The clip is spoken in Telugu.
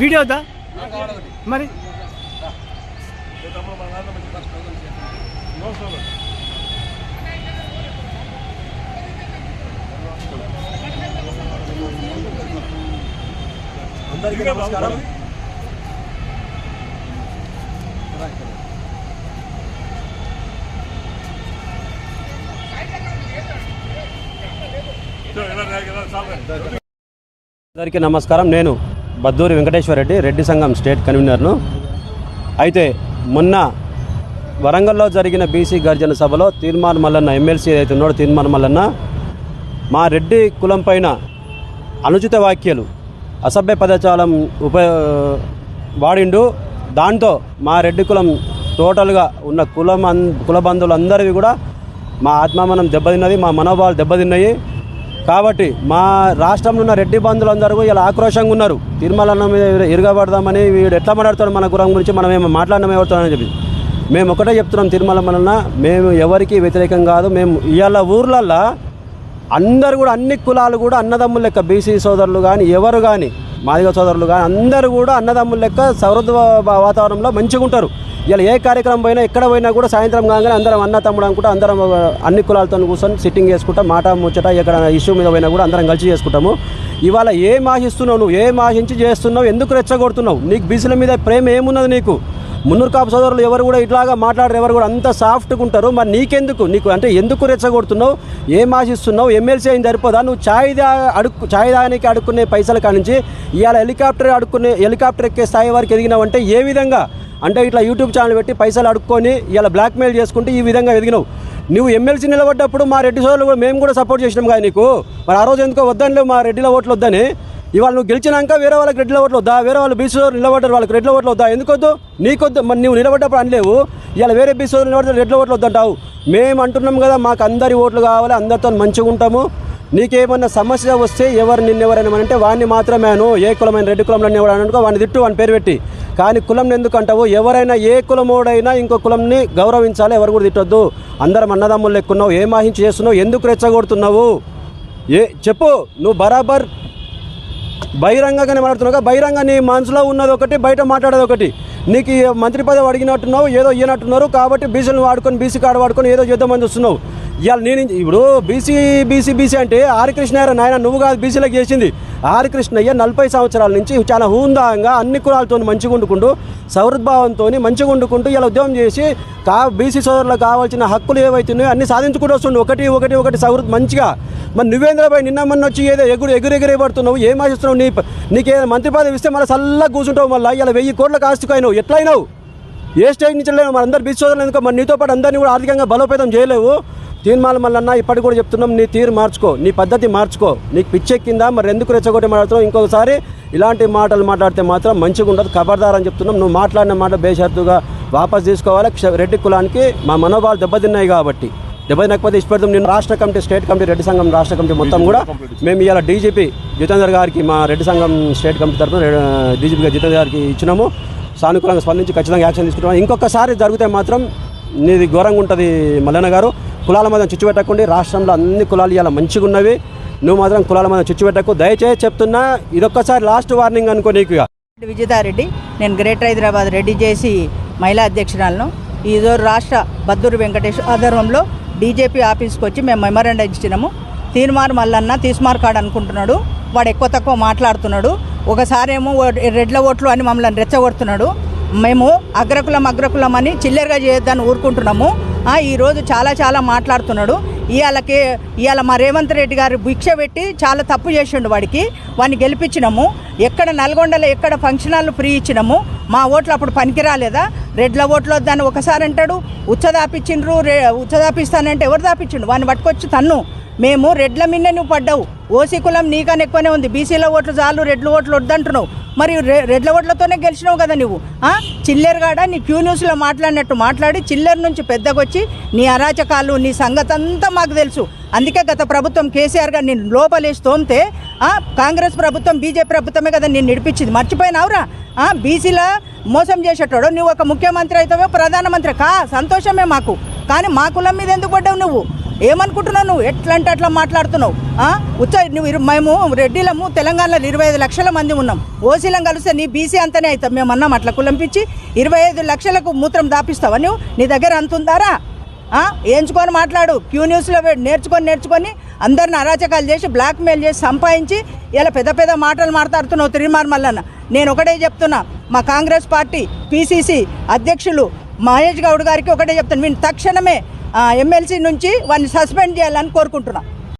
వీడియో వద్దా మరి? అందరికీ నమస్కారం. అందరికీ నమస్కారం. నేను బద్దూరి వెంకటేశ్వర రెడ్డి రెడ్డి సంఘం స్టేట్ కన్వీనర్ను. అయితే మొన్న వరంగల్లో జరిగిన బీసీ గర్జన సభలో తీర్మాన్ మల్లన్న ఎమ్మెల్సీ ఏదైతే ఉన్నాడో తీర్మాన్ మల్లన్న మా రెడ్డి కులం పైన అనుచిత వ్యాఖ్యలు అసభ్య పదజాలం ఉప వాడిండు. దాంతో మా రెడ్డి కులం టోటల్గా ఉన్న కులం అన్ కుల బంధువులందరివి కూడా మా ఆత్మామనం దెబ్బతిన్నది మా మనోభావాలు దెబ్బతిన్నాయి. కాబట్టి మా రాష్ట్రంలో ఉన్న రెడ్డి బంధువులందరూ ఇలా ఆక్రోషంగా ఉన్నారు. తిరుమల మీద ఇరగబడదామని వీడు ఎట్లా మాట్లాడతాడు మన గురం గురించి మనం ఏమో మాట్లాడడం ఎవరితోనని చెప్పి. మేము ఒకటే చెప్తున్నాం తిరుమల వలన మేము ఎవరికి వ్యతిరేకం కాదు. మేము ఇవాళ ఊర్లల్లో అందరు కూడా అన్ని కులాలు కూడా అన్నదమ్ముల లెక్క బీసీ సోదరులు కానీ ఎవరు కానీ మాదిగ సోదరులు కానీ అందరూ కూడా అన్నదమ్ముల లెక్క సౌహృద వాతావరణంలో మంచిగా ఉంటారు ఇలా ఏ కార్యక్రమం పోయినా ఎక్కడ పోయినా కూడా సాయంత్రం కాగానే అందరం అన్న తమ్ముడు అనుకుంటా అందరం అన్ని కులాలతో కూర్చొని సిట్టింగ్ చేసుకుంటా మాట ముచ్చట ఎక్కడ ఇష్యూ మీద పోయినా కూడా అందరం కలిసి చేసుకుంటాము. ఇవాళ ఏం ఆశిస్తున్నావు నువ్వు? ఏం ఆశించి చేస్తున్నావు? ఎందుకు రెచ్చగొడుతున్నావు? నీకు బీసీల మీద ప్రేమ ఏమున్నది నీకు? మున్నూరు కాపు సోదరులు ఎవరు కూడా ఇట్లాగా మాట్లాడరు ఎవరు కూడా అంత సాఫ్ట్గా ఉంటారు. మరి నీకెందుకు? నీకు అంటే ఎందుకు రెచ్చగొడుతున్నావు? ఏం ఆశిస్తున్నావు? ఎమ్మెల్సీ అయింది సరిపోదా? నువ్వు ఛాయ్ దా అడుక్కు ఛాయ్ దానికి అడుక్కునే పైసల కానించి ఇవాళ హెలికాప్టర్ అడుక్కునే హెలికాప్టర్ ఎక్కే స్థాయి వరకు ఎదిగినావంటే ఏ విధంగా? అంటే ఇట్లా యూట్యూబ్ ఛానల్ పెట్టి పైసలు అడుక్కొని ఇలా బ్లాక్మెయిల్ చేసుకుంటే ఈ విధంగా ఎదిగినావు. నువ్వు ఎమ్మెల్సీ నిలబడ్డప్పుడు మా రెడ్డి సోదరులు కూడా మేము కూడా సపోర్ట్ చేసినాం కానీ నీకు. మరి ఆ రోజు ఎందుకో వద్దని మా రెడ్డిలో ఓట్లు వద్దని. ఇవాళ నువ్వు గెలిచినాక వేరే వాళ్ళకి రెడ్ల ఓట్లు వద్దా? వేరే వాళ్ళు బీసీ సోదరులు నిలబడ్డారు వాళ్ళకి రెడ్ల ఓట్లు వద్దా? ఎందుకొద్దు నీకొద్దు మరి నువ్వు నిలబడ్డప్పుడు అనలేవు. ఇలా వేరే బీసీ సోదరులు నిలబడ్డారు రెడ్ల ఓట్లు వద్దంటావు. మేము అంటున్నాం కదా మాకు అందరి ఓట్లు కావాలి అందరితో మంచిగా ఉంటాము. నీకేమన్నా సమస్య వస్తే ఎవరు నిన్నెవరైనా అంటే వాడిని మాత్రమేను ఏ కులమైన రెడ్డి కులంలో ఎవరు అనుకో వాడిని తిట్టు వాని పేరు పెట్టి. కానీ కులం ఎందుకు అంటావు? ఎవరైనా ఏ కులమోడైనా ఇంకో కులంని గౌరవించాలి ఎవరు కూడా తిట్టొద్దు. అందరం అన్నదమ్ములు లెక్కున్నావు. ఏ మాహించి చేస్తున్నావు? ఎందుకు రెచ్చగొడుతున్నావు? ఏ చెప్పు. నువ్వు బరాబర్ బహిరంగంగానే మాట్లాడుతున్నావు బహిరంగ నీ మనసులో ఉన్నది ఒకటి బయట మాట్లాడేది ఒకటి. నీకు మంత్రి పదవి అడిగినట్టున్నావు ఏదో ఇయ్యనట్టున్నారు. కాబట్టి బీసీలను వాడుకొని బీసీ కార్డు వాడుకొని ఏదో చేద్దామని చూస్తున్నావు. ఇవాళ నేను ఇప్పుడు బీసీ బీసీ బీసీ అంటే ఆరికృష్ణయ్య నాయన నువ్వు కాదు బీసీలకు చేసింది ఆరికృష్ణయ్య నలభై సంవత్సరాల నుంచి చాలా హూందాంగా అన్ని కులాలతో మంచిగా వండుకుంటూ సౌహృద్భావంతో మంచిగా వండుకుంటూ ఇలా ఉద్యమం చేసి కా బీసీ సోదరులకు కావాల్సిన హక్కులు ఏవైతున్నాయో అన్ని సాధించుకుంటూ వస్తుండే. ఒకటి ఒకటి ఒకటి సౌహృద్ మంచిగా. మరి నువ్వేంద్రబాయ్ నిన్న మొన్న వచ్చి ఏదో ఎగురు ఎగురెగురే పడుతున్నావు ఏం ఆశిస్తున్నావు? నీ నీకే మంత్రి పదవి ఇస్తే మళ్ళీ చల్లగా కూర్చుంటావు మళ్ళీ. ఇలా వెయ్యి కోట్లకు ఆస్తికైనావు ఎట్లయినావు? ఏ స్టేజ్ నుంచి లేవు మరి అందరు బీచ్ సోదరులు ఎందుకో? మరి నీతో పాటు అందరినీ కూడా ఆర్థికంగా బలోపేతం చేయలేవు. తీర్మాల మల్లన్న ఇప్పటికి కూడా చెప్తున్నాం నీ తీరు మార్చుకో నీ పద్ధతి మార్చుకో. నీకు పిచ్చెక్కిందా? మరి ఎందుకు రెచ్చగొట్టి మాట్లాడుతున్నావు? ఇంకొకసారి ఇలాంటి మాటలు మాట్లాడితే మాత్రం మంచిగా ఉండదు. ఖబర్దార్ అని చెప్తున్నాం. నువ్వు మాట్లాడిన మాట బేషరతుగా వాపస్ తీసుకోవాలి. క్ష- రెడ్డి కులానికి మా మనోభావాలు దెబ్బతిన్నాయి కాబట్టి. దెబ్బతినకపోతే ఇష్టపడతాం. నేను రాష్ట్ర కమిటీ స్టేట్ కమిటీ రెడ్డి సంఘం రాష్ట్ర కమిటీ మొత్తం కూడా మేము ఇవాళ డీజీపీ జితేందర్ గారికి మా రెడ్డి సంఘం స్టేట్ కమిటీ తరఫున డీజీపీగా జితేందర్ గారికి ఇచ్చినాము. సానుకూలంగా స్పందించి ఖచ్చితంగా యాక్షన్ తీసుకుంటాం. ఇంకొకసారి జరిగితే మాత్రం నీది ఘోరంగా ఉంటుంది మల్లన్న గారు. కులాల మధ్య చిచ్చు పెట్టకండి రాష్ట్రంలో అన్ని కులాలు ఇలా మంచిగా ఉన్నవి నువ్వు మాత్రం కులాల మధ్య చిచ్చు పెట్టకు దయచేసి చెప్తున్నా ఇదొక్కసారి లాస్ట్ వార్నింగ్ అనుకో నీకు ఇక. నేను గ్రేటర్ హైదరాబాద్ రెడ్డి చేసి మహిళా అధ్యక్షురాలను. ఈరోజు రాష్ట్ర బద్దూరు వెంకటేష్ ఆధ్వర్యంలో డీజేపీ ఆఫీస్కి వచ్చి మేము మెమరాండం ఇచ్చినాము. తీర్మార్ మల్లన్న తీస్మార్ కాడు అనుకుంటున్నాడు. వాడు ఎక్కువ తక్కువ మాట్లాడుతున్నాడు. ఒకసారేమో రెడ్ల ఓట్లు అని మమ్మల్ని రెచ్చగొడుతున్నాడు. మేము అగ్రకులం అగ్రకులం అని చిల్లరగా చేయొద్దని ఊరుకుంటున్నాము. ఈరోజు చాలా చాలా మాట్లాడుతున్నాడు. ఇవాళకి ఇవాళ మా రేవంత్ రెడ్డి గారు భిక్ష పెట్టి చాలా తప్పు చేసిండు వాడికి. వాడిని గెలిపించినాము. ఎక్కడ నల్గొండలో ఎక్కడ ఫంక్షన్ హాల్ ఫ్రీ ఇచ్చినాము. మా ఓట్లు అప్పుడు పనికి రాలేదా రెడ్ల ఓట్లు వద్దని ఒకసారి అంటాడు ఉచ్చ దాపించిండ్రు రే ఉచ్చదాపిస్తానంటే ఎవరు దాపించిండు వాడిని పట్టుకొచ్చి తన్ను. మేము రెడ్ల మిన్నే నువ్వు పడ్డావు. ఓసీ కులం నీకని ఎక్కువనే ఉంది. బీసీల ఓట్లు చాలు రెడ్ల ఓట్లు వద్దంటున్నావు. మరి రెడ్ల ఓట్లతోనే గెలిచినావు కదా నువ్వు ఆ? చిల్లెరుగాడ నీ క్యూ న్యూస్లో మాట్లాడినట్టు మాట్లాడి చిల్లెర్ నుంచి పెద్దగొచ్చి నీ అరాచకాలు నీ సంగతంతా మాకు తెలుసు. అందుకే గత ప్రభుత్వం కేసీఆర్ గారు నేను లోపలేసి తోమితే కాంగ్రెస్ ప్రభుత్వం బీజేపీ ప్రభుత్వమే కదా నేను నడిపించింది. మర్చిపోయినావురా? ఆ, బీసీల మోసం చేసేటోడు. నువ్వు ఒక ముఖ్యమంత్రి అవుతావో ప్రధానమంత్రి. కా సంతోషమే మాకు. కానీ మా కులం మీద ఎందుకు పడ్డావు నువ్వు? ఏమనుకుంటున్నావు నువ్వు? ఎట్లా అంటే అట్లా మాట్లాడుతున్నావు? ఉచ్చ నువ్వు మేము రెడ్డిలము తెలంగాణలో ఇరవై ఐదు లక్షల మంది ఉన్నాం. ఓసీలం కలిస్తే నీ బీసీ అంతనే అవుతాం మేము అన్నాం అట్లా కులంపించి ఇరవై ఐదు లక్షలకు మూత్రం దాపిస్తావా నువ్వు? నీ దగ్గర అంత ఉందారా? ఏంచుకొని మాట్లాడు. క్యూ న్యూస్లో నేర్చుకొని నేర్చుకొని అందరిని అరాచకాలు చేసి బ్లాక్మెయిల్ చేసి సంపాదించి ఇలా పెద్ద పెద్ద మాటలు మాట్లాడుతున్నావు తిరిమార్ మల్లన్న. నేను ఒకటే చెప్తున్నా మా కాంగ్రెస్ పార్టీ పీసీసీ అధ్యక్షులు మహేష్ గౌడ్ గారికి ఒకటే చెప్తాను వీళ్ళు తక్షణమే ఎమ్మెల్సీ నుంచి వాడిని సస్పెండ్ చేయాలని కోరుకుంటున్నా.